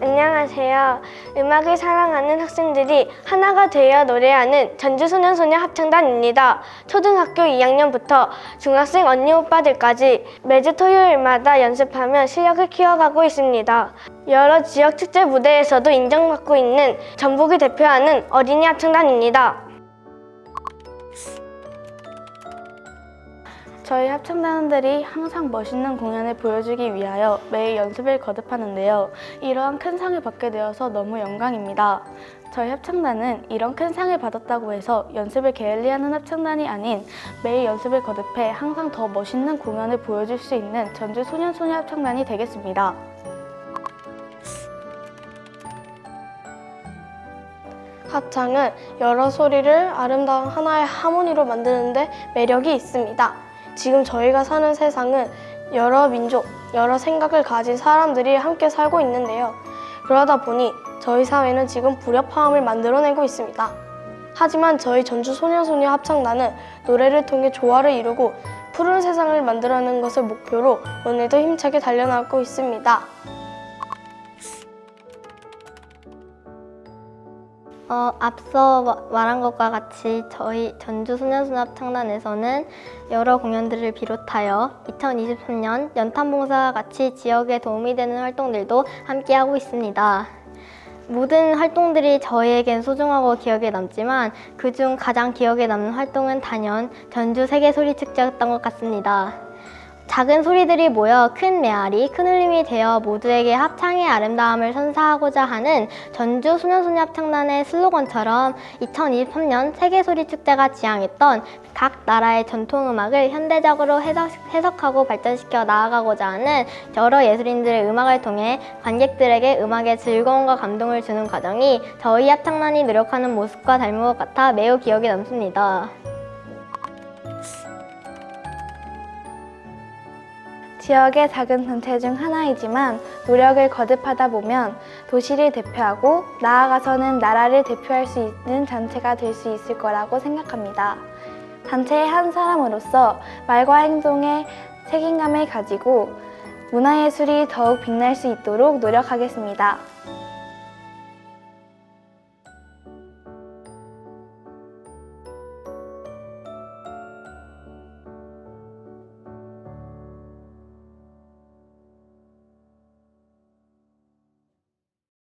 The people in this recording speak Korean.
안녕하세요. 음악을 사랑하는 학생들이 하나가 되어 노래하는 전주소년소녀 합창단입니다. 초등학교 2학년부터 중학생 언니 오빠들까지 매주 토요일마다 연습하며 실력을 키워가고 있습니다. 여러 지역 축제 무대에서도 인정받고 있는 전북을 대표하는 어린이 합창단입니다. 저희 합창단원들이 항상 멋있는 공연을 보여주기 위하여 매일 연습을 거듭하는데요. 이러한 큰 상을 받게 되어서 너무 영광입니다. 저희 합창단은 이런 큰 상을 받았다고 해서 연습을 게을리하는 합창단이 아닌 매일 연습을 거듭해 항상 더 멋있는 공연을 보여줄 수 있는 전주 소년소녀 합창단이 되겠습니다. 합창은 여러 소리를 아름다운 하나의 하모니로 만드는데 매력이 있습니다. 지금 저희가 사는 세상은 여러 민족, 여러 생각을 가진 사람들이 함께 살고 있는데요. 그러다 보니 저희 사회는 지금 불협화음을 만들어내고 있습니다. 하지만 저희 전주 소년소녀 합창단은 노래를 통해 조화를 이루고 푸른 세상을 만들어내는 것을 목표로 오늘도 힘차게 달려나가고 있습니다. 어, 앞서 마- 말한 것과 같이 저희 전주 소년소녀 합창단에서는 여러 공연들을 비롯하여 2023년 연탄봉사와 같이 지역에 도움이 되는 활동들도 함께 하고 있습니다. 모든 활동들이 저희에겐 소중하고 기억에 남지만 그중 가장 기억에 남는 활동은 단연 전주 세계소리 축제였던 것 같습니다. 작은 소리들이 모여 큰 메아리, 큰 울림이 되어 모두에게 합창의 아름다움을 선사하고자 하는 전주 소년소녀 합창단의 슬로건처럼 2023년 세계소리 축제가 지향했던 각 나라의 전통음악을 현대적으로 해석, 해석하고 발전시켜 나아가고자 하는 여러 예술인들의 음악을 통해 관객들에게 음악의 즐거움과 감동을 주는 과정이 저희 합창단이 노력하는 모습과 닮은 것 같아 매우 기억에 남습니다. 지역의 작은 단체 중 하나이지만 노력을 거듭하다 보면 도시를 대표하고 나아가서는 나라를 대표할 수 있는 단체가 될 수 있을 거라고 생각합니다. 단체의 한 사람으로서 말과 행동에 책임감을 가지고 문화예술이 더욱 빛날 수 있도록 노력하겠습니다.